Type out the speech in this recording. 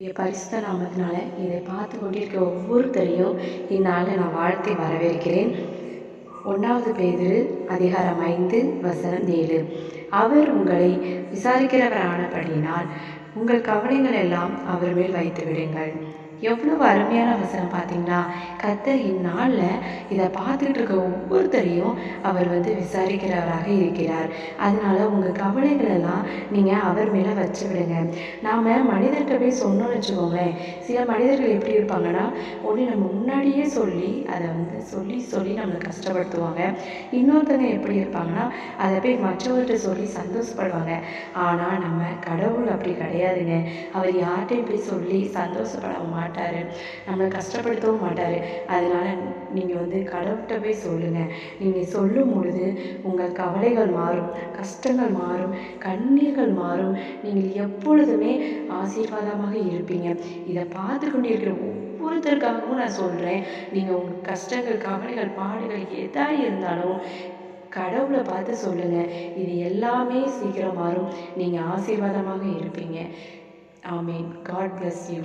பரிசுத்த நாமத்தினால இதை பார்த்து கொண்டிருக்க ஒவ்வொருத்தரையும் இந்நாளில் நான் வாழ்த்தி வரவேற்கிறேன். ஒன்றாவது பேதிரு அதிகாரம் ஐந்து வசனம் ஏழு. அவர் உங்களை விசாரிக்கிறவரானபடியினால் உங்கள் கவலைகள் எல்லாம் அவர் மேல் வைத்து விடுங்கள் எவ்வளவு அருமையான வசனம் பார்த்தீங்கன்னா கத்தர் இந்நாளில் இதை பார்த்துக்கிட்டு இருக்க ஒவ்வொருத்தரையும் அவர் வந்து விசாரிக்கிறவராக இருக்கிறார். அதனால உங்கள் கவலைகள் எல்லாம் நீங்கள் அவர் மேலே வச்சு விடுங்க. நாம் மனிதர்கிட்ட போய் சொன்னோம்னு வச்சுக்கோங்களேன். சில மனிதர்கள் எப்படி இருப்பாங்கன்னா ஒன்று நம்ம முன்னாடியே சொல்லி அதை வந்து சொல்லி சொல்லி நம்மளை கஷ்டப்படுத்துவாங்க. இன்னொருத்தங்க எப்படி இருப்பாங்கன்னா அதை போய் மற்றவர்கிட்ட சொல்லி சந்தோஷப்படுவாங்க. ஆனால் நம்ம கடவுள் அப்படி கிடையாதுங்க. அவர் யார்கிட்டையும் போய் சொல்லி சந்தோஷப்பட மாட்டார். நம்மளை கஷ்டப்படுத்தவும் மாட்டார். அதனால நீங்கள் வந்து கடவுள்கிட்ட போய் சொல்லுங்கள் நீங்கள் சொல்லும் பொழுது உங்கள் கவலைகள் மாறும் கஷ்டங்கள் மாறும் கண்ணீர்கள் மாறும். நீங்கள் எப்பொழுதுமே ஆசீர்வாதமாக இருப்பீங்க. இதை பார்த்து கொண்டு இருக்கிற ஒவ்வொருத்தருக்காகவும் நான் சொல்கிறேன் நீங்கள் உங்கள் கஷ்டங்கள் கவலைகள் பாடுகள் எதா இருந்தாலும் கடவுளை பார்த்து சொல்லுங்கள் இது எல்லாமே சீக்கிரம் மாறும். நீங்கள் ஆசீர்வாதமாக இருப்பீங்க. ஆமீன். God bless you